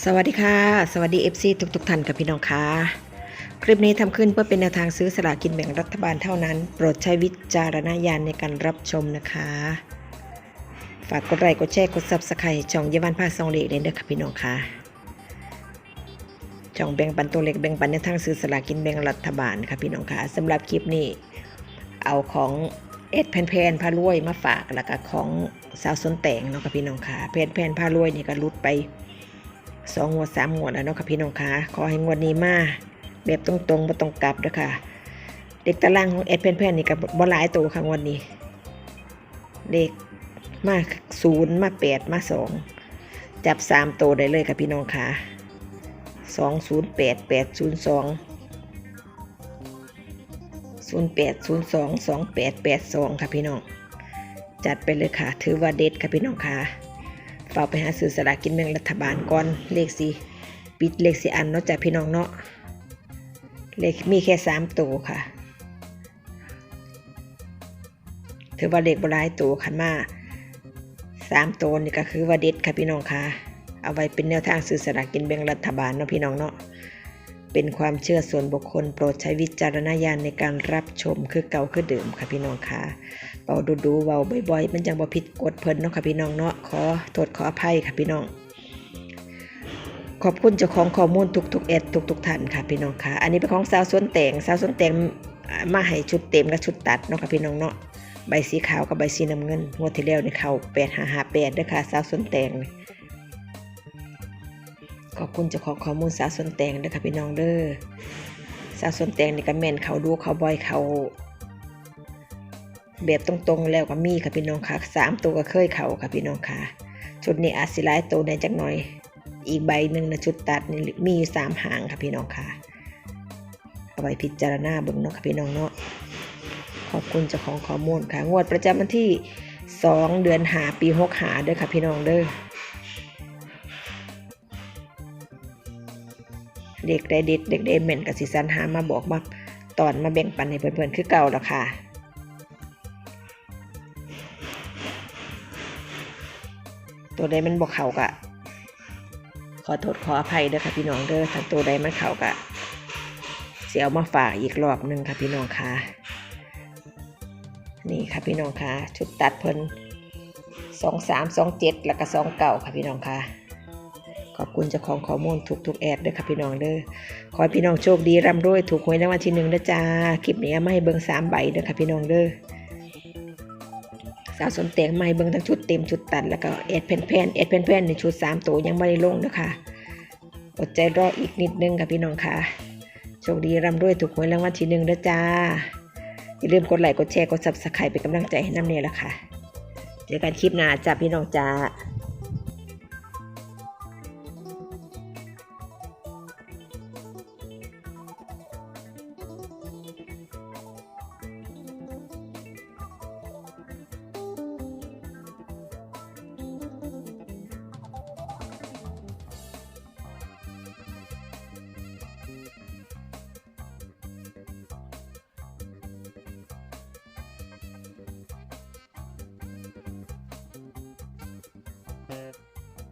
สวัสดีค่ะ สวัสดี FC ทุกทุกๆท่านกับพี่น้องค่ะ คลิปนี้ทำขึ้นเพื่อเป็นแนวทางซื้อสลากินแบ่งรัฐบาลเท่านั้น โปรดใช้วิจารณญาณในการรับชมนะคะ ฝากกดไลค์กดแชร์กดซับสไครต์ช่องเยาวันพาซองเล็กเลยเด้อค่ะพี่น้องค่ะช่องแบ่งปันตัวเล็กแบ่งปันแนวทางซื้อสลากินแบ่งรัฐบาลค่ะพี่น้องค่ะสำหรับคลิปนี้ เอาของเอ็ดแผ่นแพนพารวยมาฝากแล้วก็ของสาวสนแต่งเนาะค่ะพี่น้องค่ะแผ่นแพนพารวยนี่ก็รุดไป สองงวดสามงวดแล้วเนาะค่ะพี่น้องคะขอให้งวดนี้มาแบบตรงๆบ่ต้องกลับเด้อค่ะ เด็กตารางของเอ็ดเพนเพนนี่กับบ่หลายตัวค่ะงวดนี้ เด็กมาศูนย์มาแปดมาสองจับสามตัวได้เลยค่ะพี่น้องคะสองศูนย์แปดแปดศูนย์สองศูนย์แปดศูนย์สองสองแปดแปดสองค่ะพี่น้อง จัดไปเลยค่ะ ถือว่าเด็ดค่ะพี่น้องค่ะ เป่าไปหาซื้อสลากกินแบ่งรัฐบาลก่อนเลขสีปิดเลขสีอันเนาะจากพี่น้องเนาะเลขมีแค่สามตัวค่ะ ถือว่าเลขบรายตัวขันมาสามตัวนี่ก็คือว่าเด็ดค่ะพี่น้องค่ะ เอาไว้เป็นแนวทางซื้อสลากกินแบ่งรัฐบาลเนาะพี่น้องเนาะ เป็นความเชื่อส่วนบุคคลโปรดใช้วิจารณญาณในการรับชมคือเก่าคือเดิมค่ะพี่น้องค่ะเบาดูดูเบาบ่อยๆ มันจังบ่ผิดกฎเพิ่นเนาะค่ะพี่น้องเนาะขอโทษขออภัยค่ะพี่น้องขอบคุณเจ้าของข้อมูลทุกๆเอ็ดทุกๆท่านค่ะพี่น้องค่ะ อันนี้เป็นของสาวสวนแตงสาวสวนแตงอ่ามาให้ชุดเต็มและชุดตัดเนาะค่ะพี่น้องเนาะใบสีขาวกับใบสีน้ำเงินงวดที่แล้วนี่เข้า8558เด้อค่ะสาวสวนแตงนี่ ขอบคุณเจ้าของข้อมูลสาสวนแตงเด้อค่ะพี่น้องเด้อสาสวนแตงนี่ก็แม่นเขาดูเขาบ่อยเขา แบบตรงๆแล้วก็มีค่ะพี่น้องค่ะสามตัวก็เคยเขาค่ะพี่น้องค่ะ ชุดนี้อาจสิหลายตัวในจักหน่อย อีกใบหนึ่งนะชุดตัดนี่มีอยู่สามหางค่ะพี่น้องค่ะเอาไว้พิจารณาเบิ่งเนาะค่ะพี่น้องเนาะขอบคุณเจ้าของข้อมูลค่ะ งวดประจำวันที่สองเดือนหาปีหกหาเด้อค่ะพี่น้องเด้อ เด็กได้เด็ดเด็กได้เมนกับสิสันหามาบอกมาตอนมาแบ่งปันให้เพื่อนๆคือเก่าแล้วค่ะตัวใดมันบอกเขากะ ขอโทษขออภัยเด้อค่ะพี่น้องเด้อถ้าตัวใดมันเขากะเสียเอามาฝากอีกรอบหนึ่งค่ะพี่น้องค่ะนี่ค่ะพี่น้องค่ะชุดตัดเพิ่นสองสามสองเจ็ดแล้วก็สองเก่าค่ะพี่น้องค่ะ อบคุณเจ้าของข้อมูลทุกๆแอดเด้อค่ะพี่น้องเด้อขอให้พี่น้องโชคดีร่ำรวยถูกหวยรางวัลที่หนึ่งนะจ้าคลิปนี้เอามาให้เบิ่งสามใบเด้อค่ะพี่น้องเด้อสาวสนเตียงใหม่เบิ่งทั้งชุดเต็มชุดตัดแล้วก็เอ็ดแผ่นแผ่นเอ็ดแผ่นแผ่นในชุดสามตัวยังไม่ได้ลงนะคะอดใจรออีกนิดนึงค่ะพี่น้องค่ะโชคดีร่ำรวยถูกหวยรางวัลที่หนึ่งนะจ้าอย่าลืมกดไลค์กดแชร์กด subscribe เป็นกำลังใจให้น้ำเนี่ยละค่ะเจอกันคลิปหน้าจ้าพี่น้องจ้า Yeah.